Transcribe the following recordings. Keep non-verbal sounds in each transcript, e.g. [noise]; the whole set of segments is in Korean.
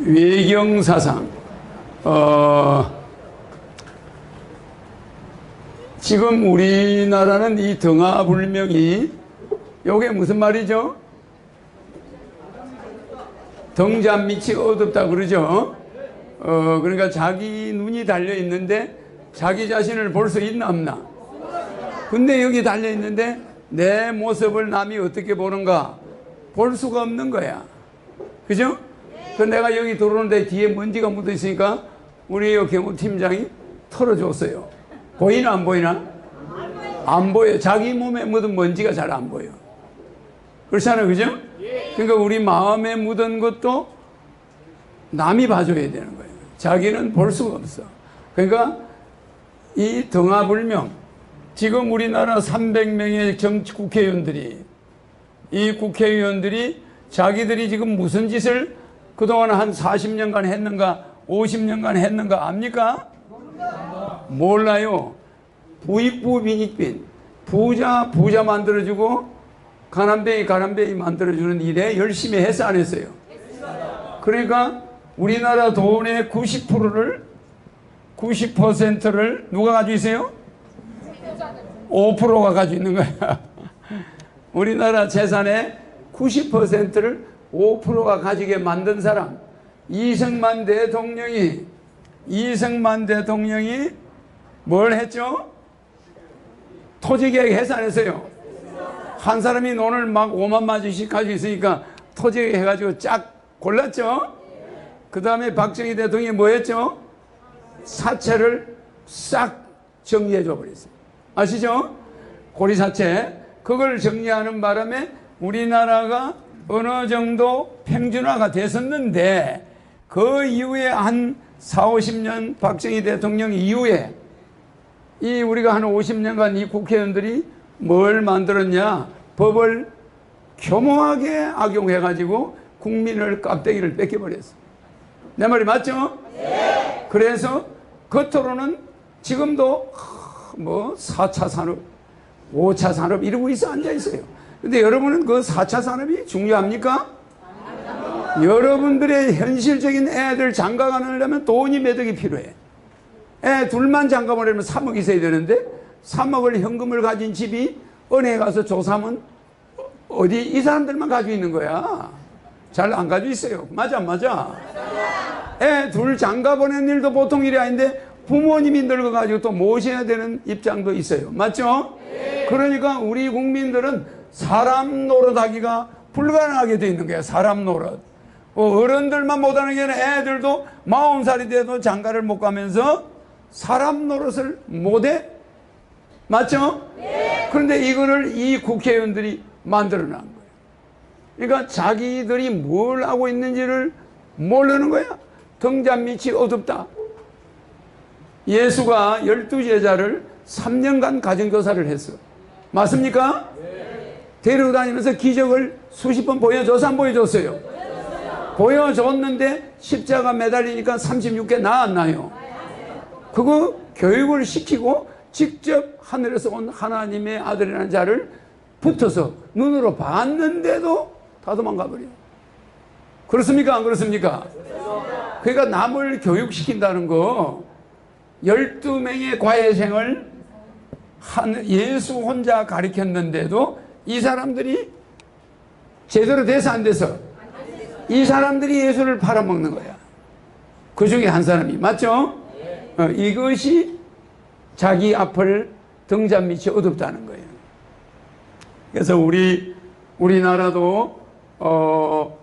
외경사상 어, 지금 우리나라는 이 등하불명이 요게 무슨 말이죠? 등잔 밑이 어둡다 그러죠? 어, 그러니까 자기 눈이 달려 있는데 자기 자신을 볼 수 있나 없나? 근데 여기 달려 있는데 내 모습을 남이 어떻게 보는가 볼 수가 없는 거야. 그죠? 그 내가 여기 들어오는데 뒤에 먼지가 묻어 있으니까 우리 경호 팀장이 털어줬어요. 보이나 안 보이나? 안 보여. 자기 몸에 묻은 먼지가 잘 안 보여. 그렇잖아요. 그죠? 그러니까 우리 마음에 묻은 것도 남이 봐줘야 되는 거예요. 자기는 볼 수가 없어. 그러니까 이 등하불명, 지금 우리나라 300명의 정치 국회의원들이 이 국회의원들이 자기들이 지금 무슨 짓을 그동안 한 40년간 했는가 50년간 했는가 압니까? 몰라요. 부익부 빈익빈 부자 부자 만들어주고 가난뱅이 가난뱅이 만들어주는 일에 열심히 했어 안 했어요? 그러니까 우리나라 돈의 90%를 90%를 누가 가지고 있어요? 5%가 가지고 있는 거야. [laughs] 우리나라 재산의 90%를 5%가 가지게 만든 사람 이승만 대통령이 이승만 대통령이 뭘 했죠? 토지계획 해서 안 했어요. 한 사람이 돈을 막 5만 마주씩 가지고 있으니까 토지계획 해가지고 쫙 골랐죠? 그 다음에 박정희 대통령이 뭐 했죠? 사채를 싹 정리해 줘 버렸어요. 아시죠? 고리사채. 그걸 정리하는 바람에 우리나라가 어느 정도 평준화가 됐었는데 그 이후에 한 4, 50년 박정희 대통령 이후에 이 우리가 한 50년간 이 국회의원들이 뭘 만들었냐? 법을 교모하게 악용해 가지고 국민을 깍대기를 뺏겨버렸어. 내 말이 맞죠? 네. 그래서 겉으로는 지금도 뭐 4차 산업, 5차 산업 이러고 있어 앉아 있어요. 근데 여러분은 그 4차 산업이 중요합니까? 여러분들의 현실적인 애들 장가 가려면 돈이 매덕이 필요해. 애 둘만 장가 보내면 3억 있어야 되는데 3억을 현금을 가진 집이 은행에 가서 조사하면 어디 이 사람들만 가지고 있는 거야. 잘 안 가지고 있어요. 맞아, 안 맞아? 애 둘 장가 보낸 일도 보통 일이 아닌데 부모님이 늙어가지고 또 모셔야 되는 입장도 있어요. 맞죠? 그러니까 우리 국민들은 사람 노릇하기가 불가능하게 돼 있는 거야. 사람 노릇. 어, 어른들만 못하는 게 아니라 애들도 마흔 살이 돼도 장가를 못 가면서 사람 노릇을 못해? 맞죠? 네. 그런데 이거를 이 국회의원들이 만들어 놓은 거예요. 그러니까 자기들이 뭘 하고 있는지를 모르는 거야. 등잔 밑이 어둡다. 예수가 열두 제자를 3년간 가정교사를 했어. 맞습니까? 네. 데리고 다니면서 기적을 수십 번 보여줘서 안 보여줬어요? 보여줬는데 십자가 매달리니까 36개 나왔나요? 그거 교육을 시키고 직접 하늘에서 온 하나님의 아들이라는 자를 붙어서 눈으로 봤는데도 다 도망가 버려. 그렇습니까? 안 그렇습니까? 그러니까 남을 교육시킨다는 거 12명의 과외생을 한 예수 혼자 가르쳤는데도 이 사람들이 제대로 돼서 안 돼서 이 사람들이 예수를 팔아먹는 거야. 그 중에 한 사람이 맞죠? 어, 이것이 자기 앞을 등잔 밑이 어둡다는 거예요. 그래서 우리 우리나라도 어,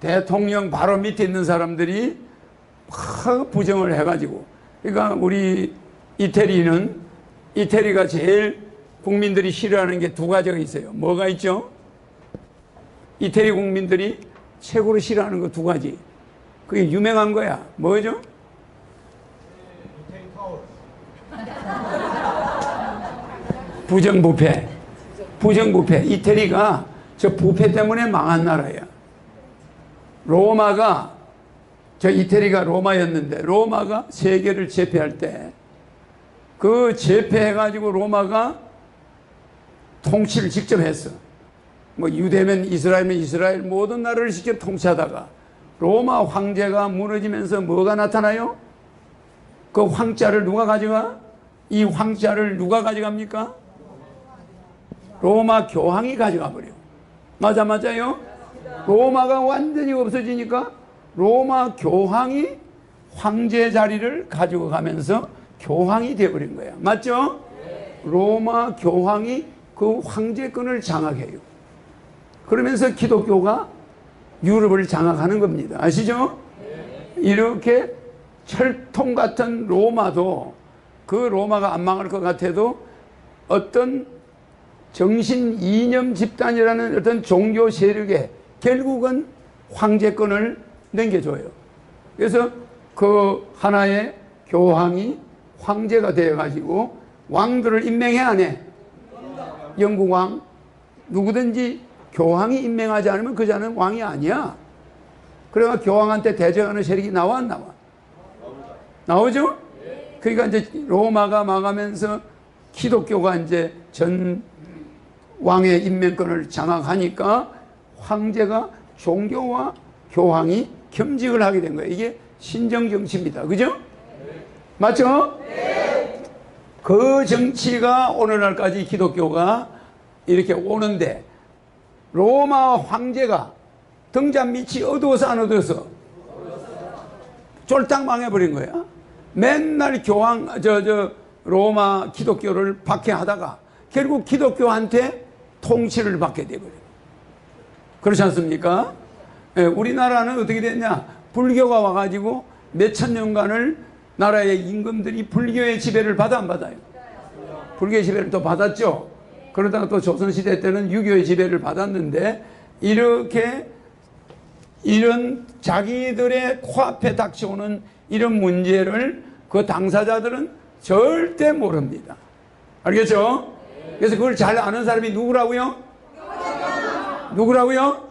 대통령 바로 밑에 있는 사람들이 막 부정을 해가지고 그러니까 우리 이태리는 이태리가 제일 국민들이 싫어하는 게 두 가지가 있어요. 뭐가 있죠? 이태리 국민들이 최고로 싫어하는 거 두 가지. 그게 유명한 거야. 뭐죠? 부정부패. 부정부패. 이태리가 저 부패 때문에 망한 나라야. 로마가 저 이태리가 로마였는데 로마가 세계를 제패할 때 그 제패해가지고 로마가 통치를 직접 했어. 뭐 유대면 이스라엘면 이스라엘 모든 나라를 직접 통치하다가 로마 황제가 무너지면서 뭐가 나타나요? 그 황자를 누가 가져가? 이 황자를 누가 가져갑니까? 로마 교황이 가져가 버려. 맞아 맞아요? 로마가 완전히 없어지니까 로마 교황이 황제 자리를 가지고 가면서 교황이 되어버린 거야. 맞죠? 로마 교황이 그 황제권을 장악해요. 그러면서 기독교가 유럽을 장악하는 겁니다. 아시죠? 이렇게 철통 같은 로마도 그 로마가 안 망할 것 같아도 어떤 정신 이념 집단이라는 어떤 종교 세력에 결국은 황제권을 넘겨줘요. 그래서 그 하나의 교황이 황제가 되어가지고 왕들을 임명해 안 해? 영국 왕 누구든지 교황이 임명하지 않으면 그 자는 왕이 아니야. 그래가 교황한테 대적하는 세력이 나와 안 나와? 나오죠? 그러니까 이제 로마가 망하면서 기독교가 이제 전 왕의 임명권을 장악하니까 황제가 종교와 교황이 겸직을 하게 된 거예요. 이게 신정 정치입니다. 그죠? 맞죠? 그 정치가 오늘날까지 기독교가 이렇게 오는데 로마 황제가 등잔 밑이 어두워서 안 어두워서 쫄딱 망해버린 거야. 맨날 교황 저 저 로마 기독교를 박해하다가 결국 기독교한테 통치를 받게 되버려. 그렇지 않습니까? 예, 우리나라는 어떻게 됐냐? 불교가 와가지고 몇 천 년간을 나라의 임금들이 불교의 지배를 받아 안 받아요? 불교의 지배를 또 받았죠. 그러다가 또 조선시대 때는 유교의 지배를 받았는데 이렇게 이런 자기들의 코앞에 닥쳐오는 이런 문제를 그 당사자들은 절대 모릅니다. 알겠죠? 그래서 그걸 잘 아는 사람이 누구라고요? 누구라고요?